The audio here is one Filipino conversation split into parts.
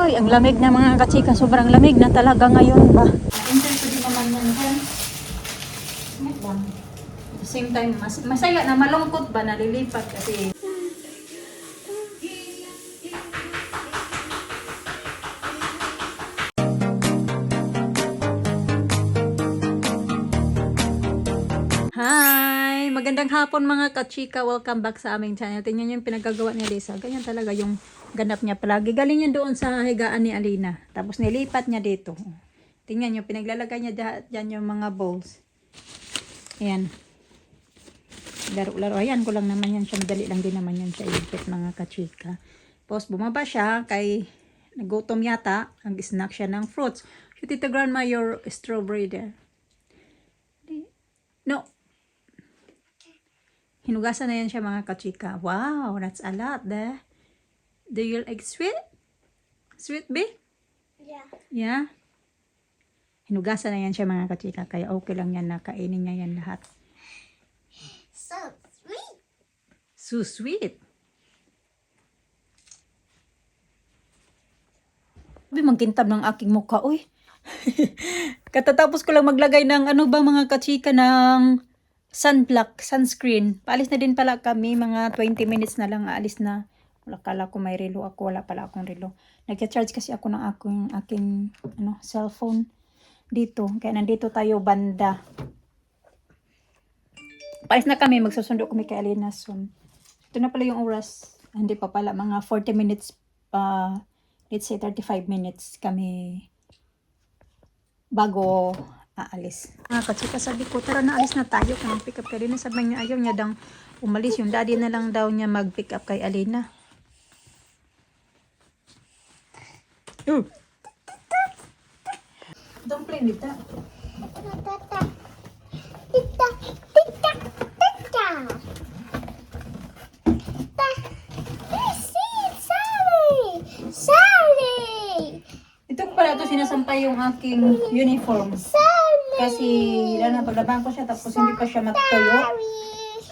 Hoy, ang lamig na mga kachika. Sobrang lamig na talaga ngayon ba? Enjoy ko din naman yan dyan. At the same time, mas, masaya na malungkot ba nalilipat kasi Hi! Magandang hapon mga kachika. Welcome back sa aming channel. Tingnan niyo yung pinagagawa ni Lisa. Ganyan talaga yung ganap niya palagi. Galing yan doon sa higaan ni Alina. Tapos nilipat niya dito. Tingnan niyo, pinaglalagay niya dyan, yung mga bowls. Ayan. Laro-laro. Ayan ko lang naman yan siya. Madali lang din naman yan siya ilipit mga kachika. Tapos bumaba siya kay nagutom yata. Ang snack siya ng fruits. Should it grandma your strawberry there? No, Hinugasan na yan siya mga kachika. Wow, that's a lot there. Do you like sweet? Sweet, be? Yeah. Yeah? Hinugasan na yan siya mga kachika. Kaya okay lang yan na kainin niya yan lahat. So sweet. So sweet. Sabi, magkintab ng aking mukha. Uy. Katatapos ko lang maglagay ng ano ba mga kachika ng sunblock, sunscreen. Paalis na din pala kami. Mga 20 minutes na lang aalis na. Wala kala ko may relo ako. Wala pala akong relo. Nag-charge kasi ako ng aking, aking ano, cellphone dito. Kaya nandito tayo banda. Paalis na kami. Magsusundo kami kay Alina soon. Ito na pala yung oras. Hindi pa pala. Mga 40 minutes pa. let's say 35 minutes kami bago aalis. Ah, kasi sabi ko, tara na alis na tayo. Kung pick up kay Alina, sabi niya, ayaw niya dang umalis. Yung daddy na lang daw niya mag-pick up kay Alina. Uh. Don't play with that. Ito pala ito sinasampay yung aking uniform. Kasi, lalo na paglaban ko siya, tapos hindi pa siya matuyo.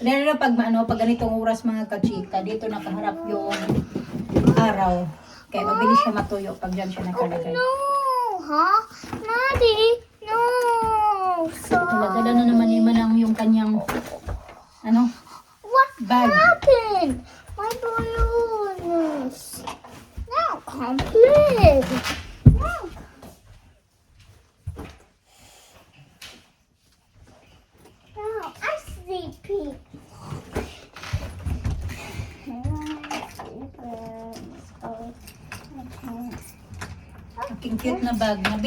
Lalo na pag, ano, pag ganitong oras mga kachika, dito nakaharap yung araw. Kaya mabilis siya matuyo pag dyan siya nakalagay. No, huh? Daddy, no. So, Dala na naman ni Manang yung kanyang, ano, what bag. happened? My balloons. Now complete. Now. Now I sleepy. Aking cute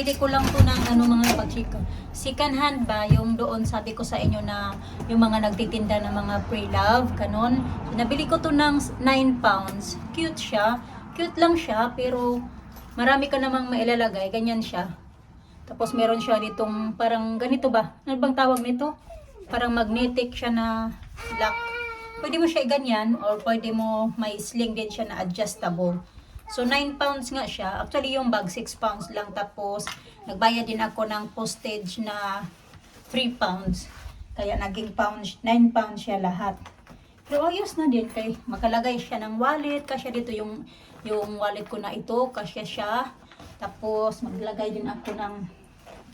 Nabili ko lang to ng ano mga kachika. Second hand ba, yung doon sabi ko sa inyo na yung mga nagtitinda ng mga pre-love, kanon. So, nabili ko to ng 9 pounds. Cute siya. Cute lang siya, pero marami ka namang mailalagay. Ganyan siya. Tapos meron siya ditong parang ganito ba? Ano bang tawag nito? Parang magnetic siya na lock. Pwede mo siya ganyan or pwede mo may sling din siya na adjustable. So 9 pounds nga siya. Actually yung bag 6 pounds lang tapos nagbayad din ako ng postage na 3 pounds. Kaya naging pounds 9 pounds siya lahat. Pero ayos na din kay makalagay siya ng wallet. Kasya dito yung yung wallet ko na ito, kasya siya. Tapos maglagay din ako ng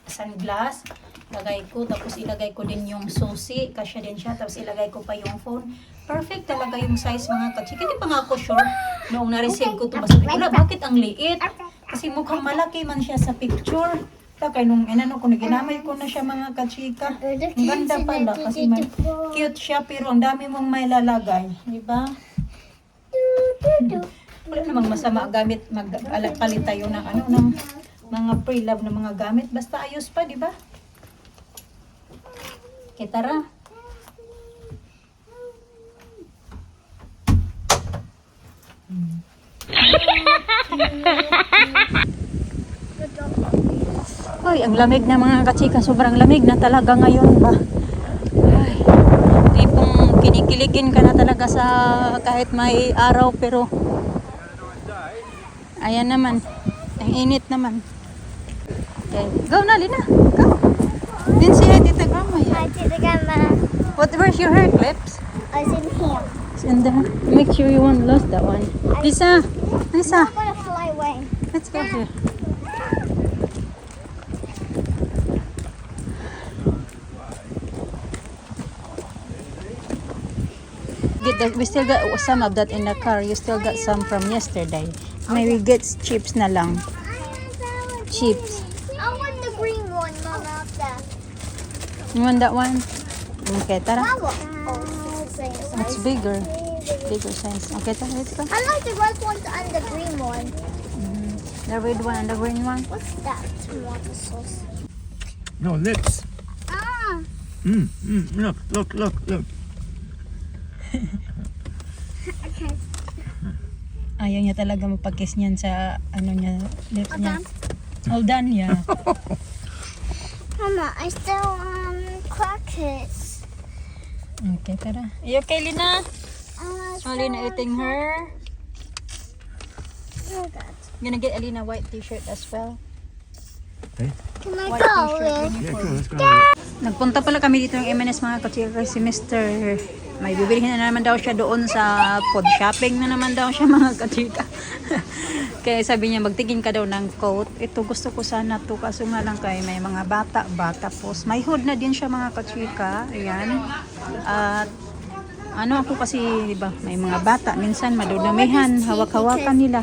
sunglass. Lagay ko, tapos ilagay ko din yung susi. Kasya din siya. Tapos ilagay ko pa yung phone. Perfect talaga yung size mga kachika. Hindi pa nga ako sure noong na-receive ko ito. Basta wala, bakit ang liit? Kasi mukhang malaki man siya sa picture. Takay nung inano ko, ginamay ko na siya mga kachika. Ang ganda pala kasi man, cute siya pero ang dami mong may lalagay. Di ba? Wala namang masama gamit, mag-palit tayo ng ano, ng mga pre-love na mga gamit. Basta ayos pa, di ba? Okay, tara. Hoy, ang lamig na mga kachika. Sobrang lamig na talaga ngayon ba? Ay, tipong kinikiligin ka na talaga sa kahit may araw pero ayan naman. Ang init naman. Okay. Go na, Lina. Go. Din si Tita Grandma I did the camera. What, where's your hair clips? I was in here. It's in there. Make sure you won't lose that one. Lisa. Lisa. I'm gonna fly away. Let's go here. Get we still got some of that in the car. You still got some from yesterday. Maybe get chips na lang. Chips. You want that one? Okay, tara. Oh, it's bigger. Bigger size. Okay, tara, let's go. I like the red one and the green one. The red one and the green one. What's that? Tomato sauce. No, lips. Ah. Mm, mm, look, look, look, look. Okay. Ayaw niya talaga mapag-kiss niyan sa ano niya, lips niya. All done, yeah. Mama, I still um crackers. Okay, tara. You okay, Lina? Uh, Lina eating her. oh God. Gonna get Alina white t-shirt as well. Can I White go? Yeah, cool, let's go. Nagpunta pala kami dito ng M&S mga kachika si Mr. May bibilihin na naman daw siya doon sa food shopping na naman daw siya mga kachika. Kaya sabi niya magtingin ka daw ng coat. Ito gusto ko sana to kaso nga lang kay may mga bata bata post. May hood na din siya mga kachika. Ayan. At ano ako kasi, di ba, may mga bata, minsan madudamihan, hawak-hawakan nila.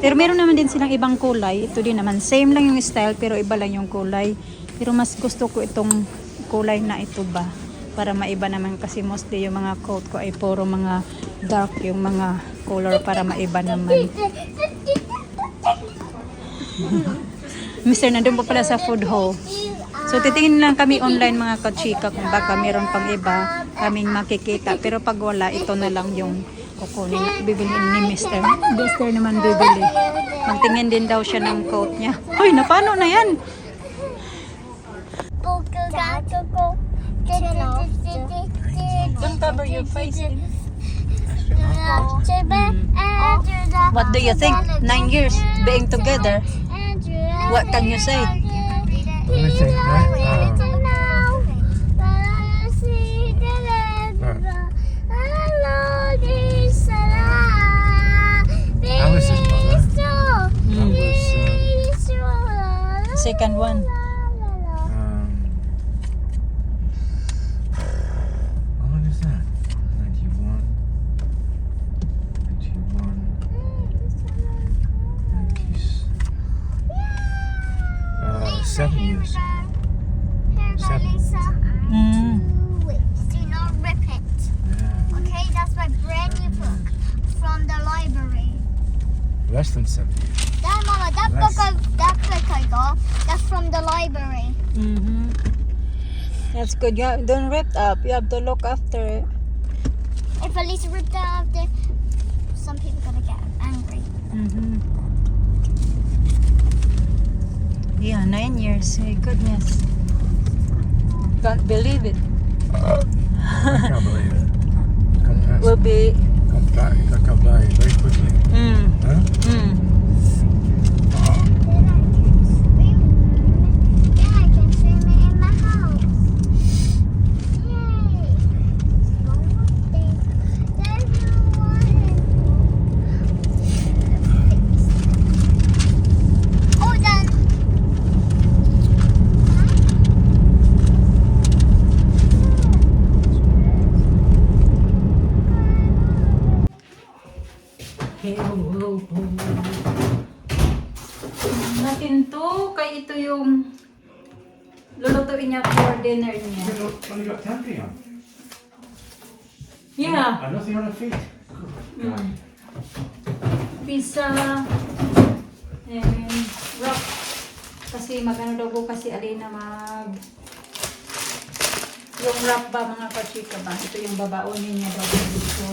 Pero meron naman din silang ibang kulay. Ito din naman, same lang yung style pero iba lang yung kulay. Pero mas gusto ko itong kulay na ito ba. Para maiba naman kasi mostly yung mga coat ko ay puro mga dark yung mga color para maiba naman. Mister, nandun pa pala sa food hall. So titingin lang kami online mga kachika kung baka meron pang iba kaming makikita. Pero pag wala, ito na lang yung kukunin, bibiliin ni Mister. Mister naman bibili. Magtingin din daw siya ng coat niya. Hoy, napano na yan? Don't cover your face. What do you think? Nine years being together. What can you say? Let me think, right? Um, Second one. Library. Mm-hmm. That's good. You have, don't rip up. You have to look after it. If Elise ripped it out there, some people gonna get angry. Mm-hmm. Yeah, nine years. My goodness. Can't believe it. I can't believe it. Come past. Will be. Come by. Come by very quickly. Mm, Huh? mm. Niya for dinner niya. Only got tampy on. Yeah. And nothing on her feet. Mm. Pizza and wrap. Kasi magano daw po kasi Alina mag yung wrap ba mga kachika ba? Ito yung babaonin niya daw dito.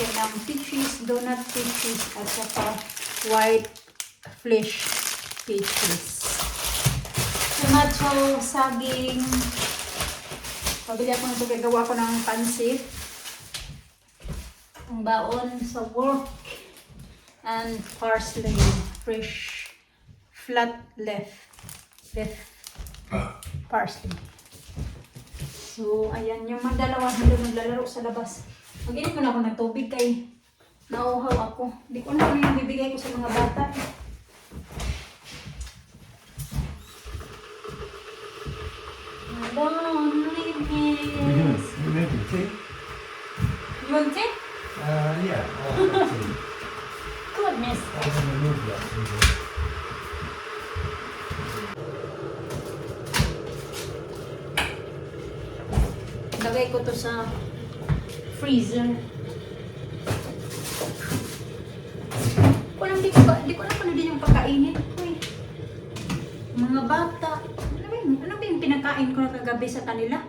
Gusto ng peaches, donut peaches at saka white flesh peaches. Tomato, saging. Pabili ako nito kaya gawa ko ng pansit. Ang baon sa work and parsley. Fresh. Flat leaf. Leaf. Parsley. So ayan. Yung mga dalawa hindi maglalaro sa labas. Mag ko na ako ng tubig kay Nauhaw ako. Hindi ko na ano yung bibigay ko sa mga bata. I don't live You you making tea? You want it? Uh, yeah. Tea. Goodness. I was in the mood for that. tea. Lagay ko to sa freezer. Walang di ko ba, di ko alam kung ano din yung pagkainin ko eh. Mga bata. Ano ba yung, ano ba yung pinakain ko na kagabi sa kanila?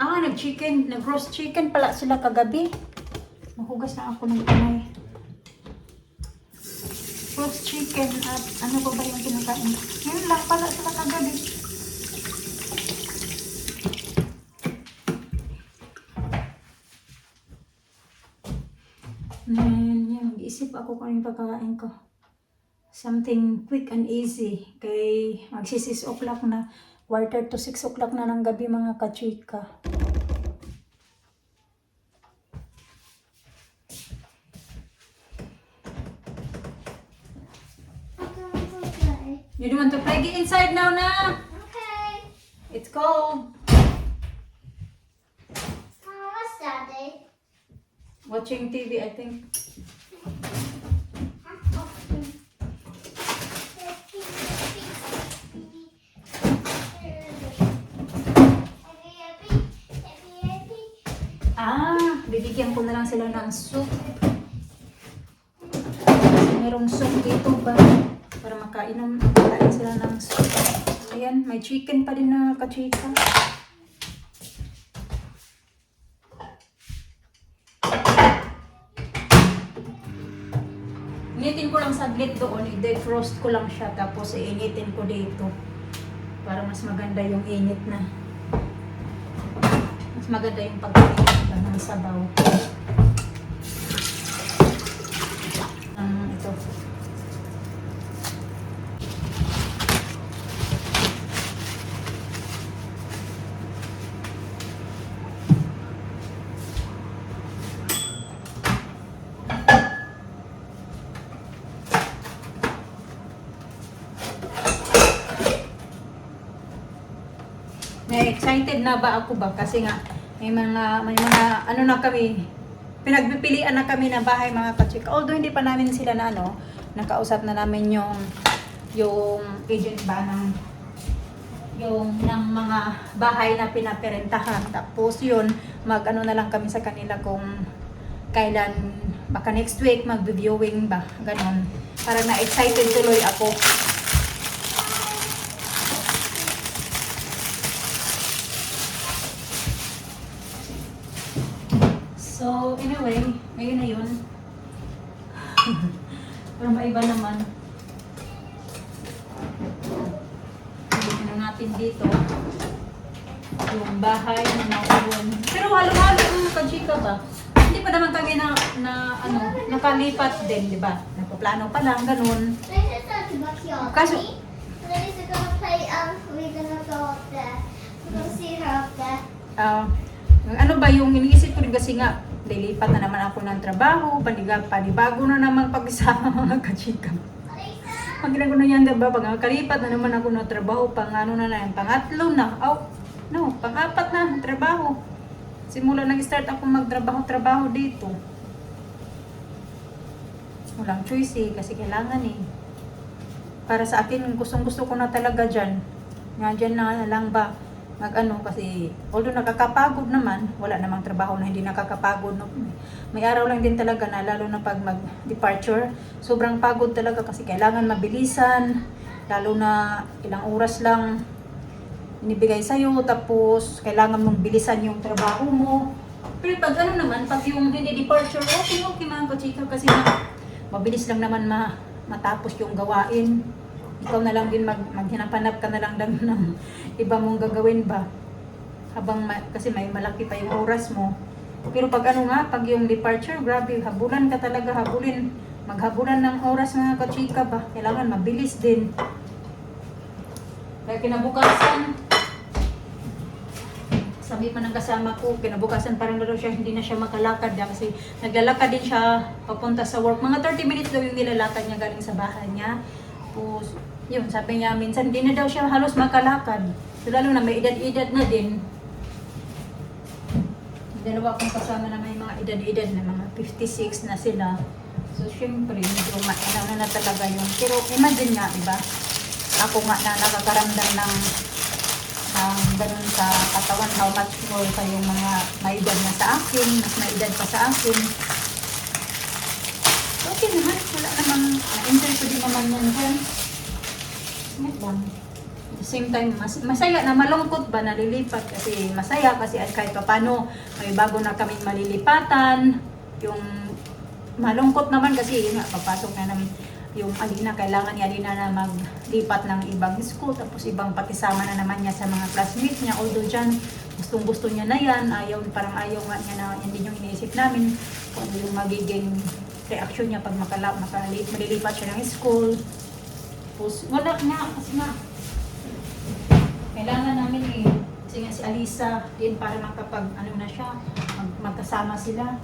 Ah, nag-chicken, nag-roast chicken pala sila kagabi. Mahugas na ako ng kamay. Roast chicken at ano pa ba yung pinakain ko? Yun lang pala sila kagabi. And yan, mag-isip ako kung ano yung pagkakain ko. Something quick and easy. Kay magsi 6 o'clock na, quarter to 6 o'clock na ng gabi mga kachika. You don't want to play? Get inside now na! Okay. It's cold. Oh, what's daddy? Watching TV, I think. Ah, bibigyan ko na lang sila ng soup. Merong soup dito ba? Para makainom, makain sila ng soup. Ayan, may chicken pa din na kachika. Initin ko lang saglit doon, i-defrost ko lang siya, tapos iinitin ko dito. Para mas maganda yung init na. Maganda yung ba ng sabaw. Um, ito. Na-excited na ba ako ba? Kasi nga, may mga, may mga, ano na kami, pinagpipilian na kami na bahay mga kachika. Although hindi pa namin sila na ano, nakausap na namin yung, yung agent ba ng, yung ng mga bahay na pinaperentahan. Tapos yun, mag ano na lang kami sa kanila kung kailan, baka next week mag-viewing ba, ganon. Parang na-excited tuloy ako. So, anyway, ngayon na yun. Pero maiba naman. Ano natin dito. Yung bahay na nauwan. Pero halo-halo yung kajika ba? Hindi pa naman kami na, na ano, nakalipat din, di ba? Nagpaplano pa lang, ganun. Kaso-. Daddy's gonna play, um, we're gonna go there. We're gonna see her up. Ah, ano ba yung iniisip ko rin kasi nga, lilipat na naman ako ng trabaho, paniga, panibago na naman pag-isama mga kachika. Pag ko na yan, diba, pag kalipat na naman ako ng trabaho, pang ano na na yan, pangatlo na, oh, no, pang-apat na trabaho. Simula nag-start ako magtrabaho-trabaho dito. Walang choice eh, kasi kailangan eh. Para sa akin, gustong gusto ko na talaga dyan. Nga dyan na lang ba, mag ano, kasi although nakakapagod naman, wala namang trabaho na hindi nakakapagod. No? May araw lang din talaga na, lalo na pag mag-departure, sobrang pagod talaga kasi kailangan mabilisan, lalo na ilang oras lang inibigay sa'yo, tapos kailangan mong bilisan yung trabaho mo. Pero pag ano naman, pag yung hindi departure, okay, okay mga kachika, kasi mabilis lang naman ma, matapos yung gawain. Ikaw na lang din mag, maghinap-hanap ka na lang ng, ng iba mong gagawin ba. Habang, ma- kasi may malaki pa yung oras mo. Pero pag ano nga, pag yung departure, grabe, habulan ka talaga, habulin. Maghabulan ng oras mga kachika ba. Kailangan mabilis din. Kaya kinabukasan, sabi pa ng kasama ko, kinabukasan parang daw siya, hindi na siya makalakad na kasi naglalakad din siya papunta sa work. Mga 30 minutes daw yung nilalakad niya galing sa bahay niya. Tapos, yun, sabi niya, minsan hindi na daw siya halos makalakad. So, lalo na may edad-edad na din. Dalawa kong kasama na may mga edad-edad na mga 56 na sila. So, syempre, medyo mainaw na, na talaga yun. Pero imagine nga, di ba? Ako nga na nakakaramdam ng ng ganun sa katawan, how much more pa yung mga may edad na sa akin, mas may edad pa sa akin. Okay naman, wala namang na-enter ko din naman yan dyan. Ngayon lang. At the same time, mas, masaya na malungkot ba nalilipat kasi masaya kasi at kahit papano may bago na kaming malilipatan. Yung malungkot naman kasi yun nga, papasok na namin yung Alina, kailangan niya Alina na maglipat ng ibang school, tapos ibang patisama na naman niya sa mga classmates niya. Although dyan, gustong gusto niya na yan, ayaw, parang ayaw nga niya na yan din yung iniisip namin, kung ano yung magiging reaction niya pag makala, makali, malilipat siya ng school. Tapos wala nga, kasi nga, kailangan namin eh, kasi nga si Alisa din para makapag, ano na siya, mag, magkasama sila.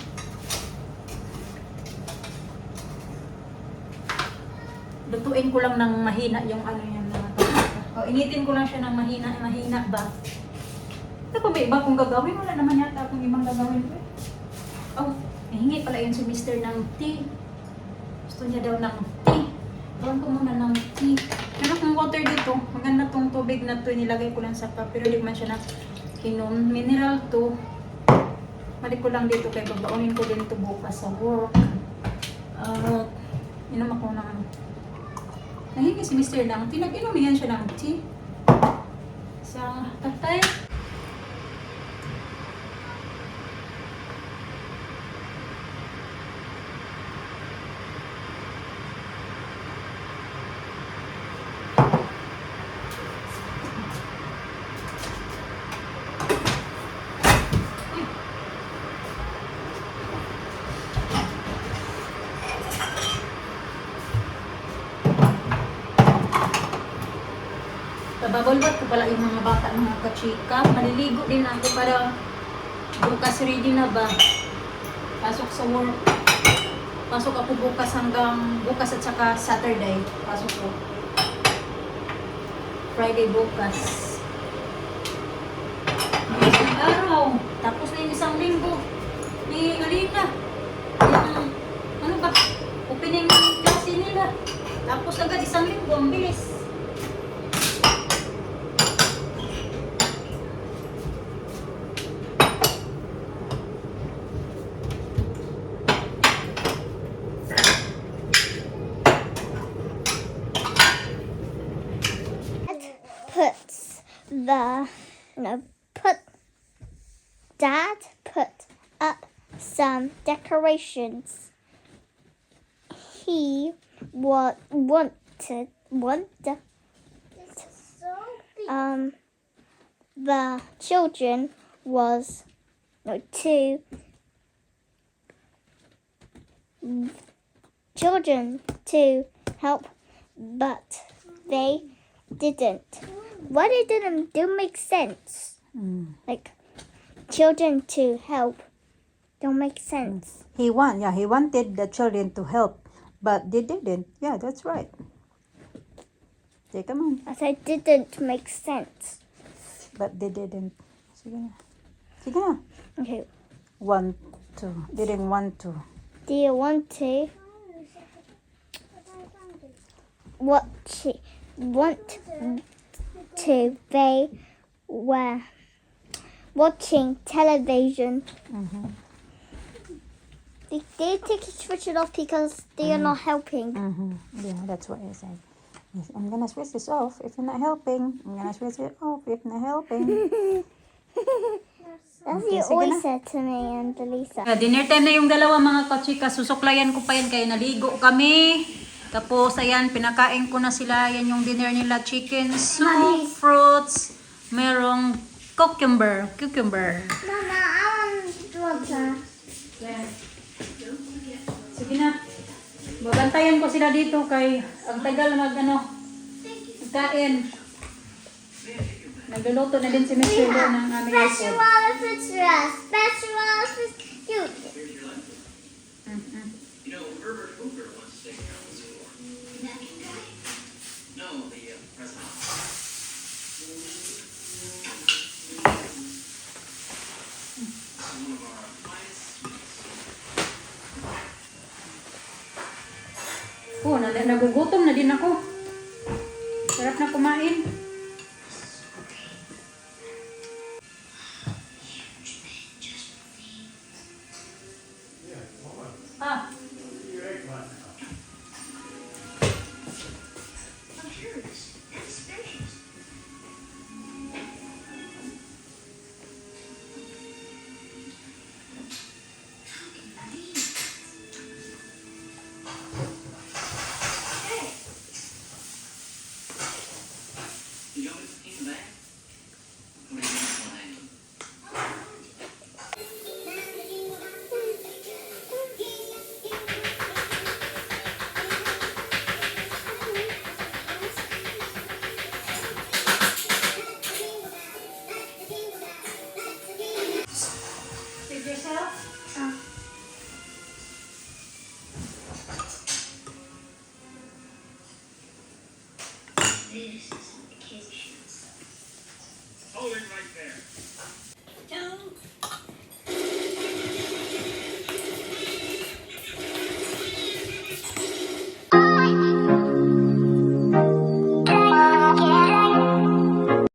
Lutuin ko lang ng mahina yung ano yan na o initin ko lang siya ng mahina mahina ba? Ano pa may iba kong gagawin? Wala naman yata akong ibang gagawin ko eh. oh hingi pala yun si mister ng tea. Gusto niya daw ng tea. Gawin ko muna ng tea. Meron akong water dito maganda tong tubig na to nilagay ko lang sa cup pero di man siya na kinom mineral to. Balik ko lang dito kaya babaunin ko din to bukas sa work. At inom ako ng Nahingi si Mr. ng tea. Nag-inumihan siya ng tea. Sa tatay. Pababalbat ko pala yung mga bata, mga kachika. Maliligo din ako para bukas ready na ba. Pasok sa work. Pasok ako bukas hanggang bukas at saka Saturday. Pasok ko. Friday bukas. Isang araw. Tapos na yung isang linggo. Ni Alina. Yung, ano ba? Opening ng klase nila. Tapos agad isang linggo. Ang bilis. Some decorations he wa- wanted wanted um the children was no two children to help but they didn't. What it didn't do make sense. Mm. Like children to help don't make sense. He want, yeah, he wanted the children to help, but they didn't. Yeah, that's right. Okay, come on. I said didn't make sense. But they didn't. Sige na. Sige na. Okay. Want to. Didn't want to. Do you want to what to want to they were watching television. Mm-hmm. They, they take switch it off because they are not helping. Mm-hmm. Yeah, that's what I said. Yes, I'm gonna switch this off if you're not helping. I'm gonna switch it off if you're not helping. That's Okay, you always said to me and Lisa. Uh, dinner time na yung dalawa mga kachika. Susuklayan ko pa yan kaya naligo kami. Tapos ayan, pinakain ko na sila. Yan yung dinner nila. Chicken soup, fruits, merong cucumber. Cucumber. Mama, I want water. Sige na. Babantayan ko sila dito kay ang tagal mag ano, kain. Nagluluto na din si Mr. Do ng aming Special food. elephants for us. Special for you. Mhm. Oh, na nagugutom na din ako. Sarap na kumain.